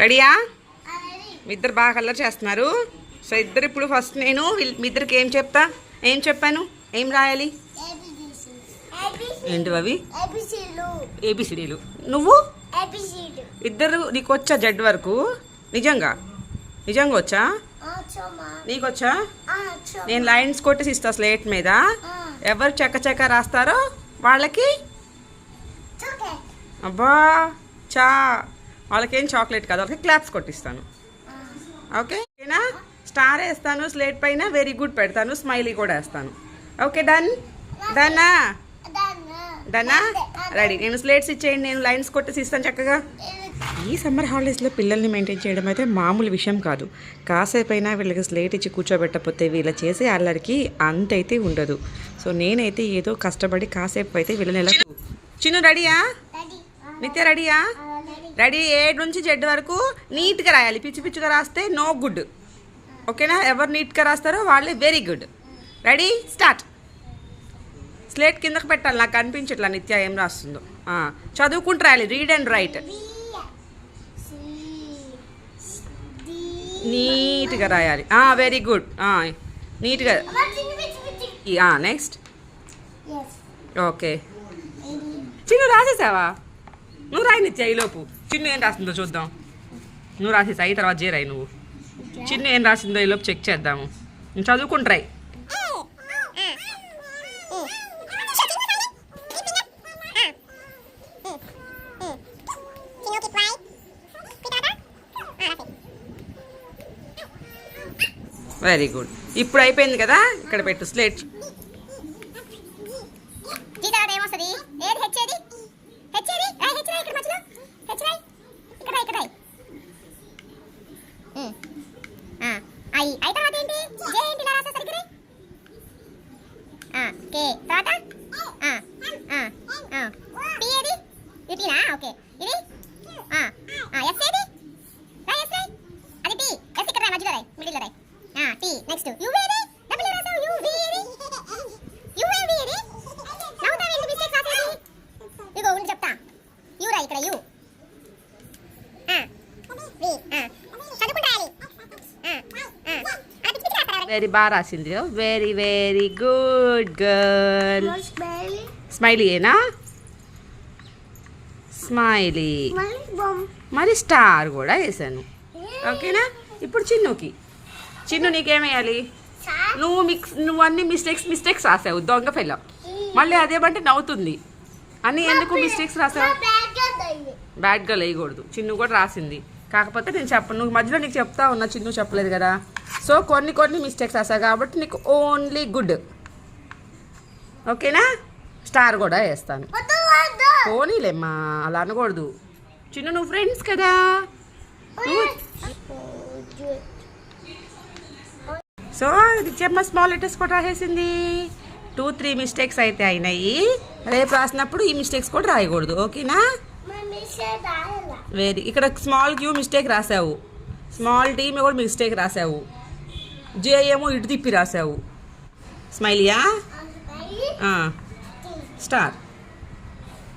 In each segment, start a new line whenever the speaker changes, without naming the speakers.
రెడీయా మీ ఇద్దరు బాగా కలర్ చేస్తున్నారు. సో ఇద్దరు ఇప్పుడు ఫస్ట్ నేను మీ ఇద్దరికి ఏం చెప్తా? ఏం చెప్పాను? ఏం రాయాలి? ఏంటి అవి? ఏబిసిడీలు నువ్వు? ఇద్దరు నీకు వచ్చా జడ్ వరకు? నిజంగా? నిజంగా వచ్చా? నీకు వచ్చా? నేను లైన్స్ కొట్టేసి ఇస్తా స్లేట్ మీద. ఎవరు చెక్క చెక్క రాస్తారో వాళ్ళకి? అబ్బా చా. వాళ్ళకేం చాక్లెట్ కాదు వాళ్ళకి క్లాప్స్ కొట్టిస్తాను. ఓకే ఓకేనా? స్టార్ వేస్తాను స్లేట్ పైన వెరీ గుడ్ పెడతాను స్మైలీ కూడా వేస్తాను. ఓకే డన్ డన్నా డన్నా రెడీ నేను స్లేట్స్ ఇచ్చేయండి నేను లైన్స్ కొట్టేసి ఇస్తాను చక్కగా. ఈ సమ్మర్ హాలిడేస్లో పిల్లల్ని మెయింటైన్ చేయడం అయితే మామూలు విషయం కాదు. కాసేపు అయినా వీళ్ళకి స్లేట్ ఇచ్చి కూర్చోబెట్టకపోతే వీళ్ళ చేసే అల్లరికి అంతైతే ఉండదు. సో నేనైతే ఏదో కష్టపడి కాసేపు అయితే వీళ్ళని ఎలా చిన్ను. రెడీయా నిత్య రెడీయా రెడీ ఏడు నుంచి జెడ్ వరకు నీట్గా రాయాలి. పిచ్చి పిచ్చిగా రాస్తే నో గుడ్. ఓకేనా? ఎవరు నీట్గా రాస్తారో వాళ్ళే very good. Ready? Start. Slate కిందకి పెట్టాలి. నాకు కనిపించట్లా నిత్య ఏం రాస్తుందో. చదువుకుంటూ రాయాలి. Read and write. నీట్గా రాయాలి. Very good. నీట్గా. నెక్స్ట్. ఓకే. చిన్ను రాసేసావా? నువ్వు రాయి నిత్య ఈలోపు. చిన్ను ఏం రాసిందో చూద్దాం. నువ్వు రాసేసి ఈ తర్వాత చేరాయి నువ్వు. చిన్ను ఏం రాసిందో ఈలోపు చెక్ చేద్దాము. నువ్వు చదువుకుంటాయి వెరీ గుడ్ ఇప్పుడు అయిపోయింది కదా? ఇక్కడ పెట్టు స్లేట్.
ఏది హెచ్ ఏది హెచ్ ఇక్కడ మధ్యలో హెచ్ రాయ్ ఇక్కడ ఇక్కడ ఐ ఐ తర్వాత ఏంటి? జే ఏంటి ఇలా రాసా సరిగ్గా? కే తర్వాత? ఏది? ఓకే. ఇది? ఎస్ ఏది? ఎస్ అది టీ. ఎస్ ఇక్కడ మధ్యలో మిడిల్ టీ. నెక్స్ట్. యు ఏది డబుల్ రాసావు యు వి ఏది యు ఏ వి ఏది నవ్వుతావేంటి మిస్టేక్ రాసేది ఇదిగో ఉండి చెప్తా యు రా ఇక్కడ యు ఆ, వి, ఆ. చదువుకుంటూ రాయాలి. ఆ, ఆ. ఆ, పిచ్చి పిచ్చి రాస్తారా ఎవరు?
వెరీ బాగా రాసింది. Very very good girl smiley ఏనా? స్మైలీ మరి స్టార్ కూడా వేసాను ఓకేనా? ఇప్పుడు చిన్నుకి. చిన్ను నీకేమేయాలి? నువ్వు మిక్స్ నువ్వు అన్ని మిస్టేక్స్ మిస్టేక్స్ రాసావు. దొంగ ఫెల్ల మళ్ళీ అదేమంటే నవ్వుతుంది. అన్ని ఎందుకు మిస్టేక్స్ రాసావు? బ్యాడ్గా వేయకూడదు. చిన్ను కూడా రాసింది. కాకపోతే నేను చెప్పను. నువ్వు మధ్యలో నీకు చెప్తా ఉన్నా. చిన్ను చెప్పలేదు కదా. సో కొన్ని కొన్ని మిస్టేక్స్ రాసా కాబట్టి నీకు ఓన్లీ గుడ్ ఓకేనా? స్టార్ కూడా వేస్తాను. పోనీలేమ్మా అలా అనకూడదు. చిన్ను నువ్వు ఫ్రెండ్స్ కదా. సో ఇది చెప్ప స్మాల్ లెటర్స్ కూడా రాసేసింది. టూ త్రీ మిస్టేక్స్ అయితే అయినాయి. రేపు రాసినప్పుడు ఈ మిస్టేక్స్ కూడా రాయకూడదు. ఓకేనా? వెరీ ఇక్కడ స్మాల్ క్యూ మిస్టేక్ రాసావు. స్మాల్ టీ కూడా మిస్టేక్ రాసావు. జే ఏమో ఇటు తిప్పి రాసావు. స్మైలియా? స్టార్.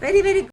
Very very